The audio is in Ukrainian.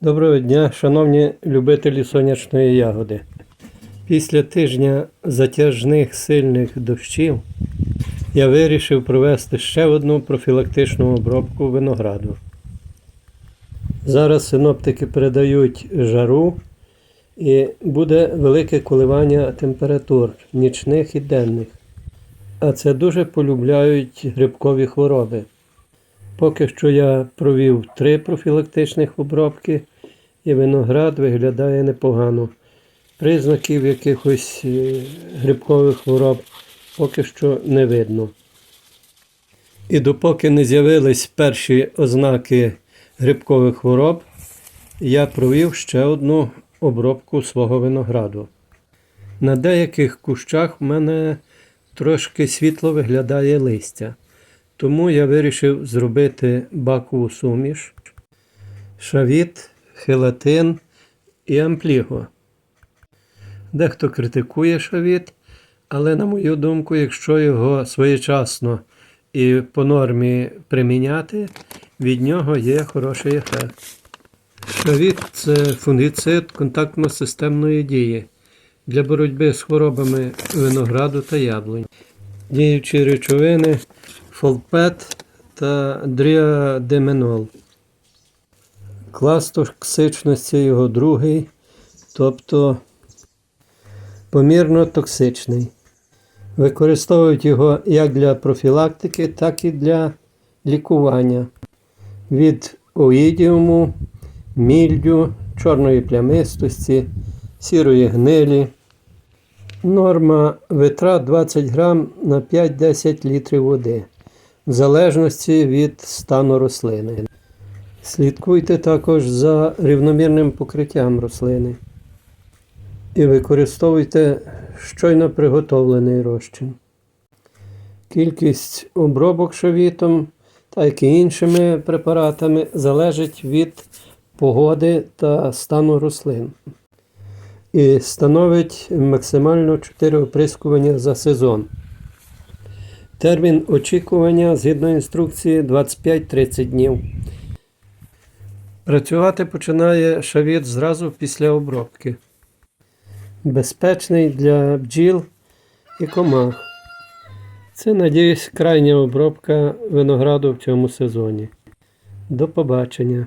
Доброго дня, шановні любителі сонячної ягоди. Після тижня затяжних сильних дощів я вирішив провести ще одну профілактичну обробку винограду. Зараз синоптики передають жару і буде велике коливання температур нічних і денних. А це дуже полюбляють грибкові хвороби. Поки що я провів три профілактичних обробки, і виноград виглядає непогано. Признаків якихось е, грибкових хвороб поки що не видно. І допоки не з'явились перші ознаки грибкових хвороб, я провів ще одну обробку свого винограду. На деяких кущах в мене трошки світло виглядає листя. Тому я вирішив зробити бакову суміш, шавіт, хелатин і ампліго. Дехто критикує шавіт, але, на мою думку, якщо його своєчасно і по нормі приміняти, від нього є хороший ефект. Шавіт це фунгіцид контактно-системної дії для боротьби з хворобами винограду та яблунь. Діючі речовини фолпет та дріадеменол. Клас токсичності його другий, тобто помірно токсичний. Використовують його як для профілактики, так і для лікування від оїдіуму, мільдю, чорної плямистості, сірої гнилі. Норма витрат 20 грам на 5-10 літрів води, в залежності від стану рослини. Слідкуйте також за рівномірним покриттям рослини і використовуйте щойно приготовлений розчин. Кількість обробок шовітом та і іншими препаратами залежить від погоди та стану рослин і становить максимально 4 оприскування за сезон. Термін очікування згідно інструкції 25-30 днів. Працювати починає шавіт зразу після обробки. Безпечний для бджіл і комах. Це, надіюсь, крайня обробка винограду в цьому сезоні. До побачення!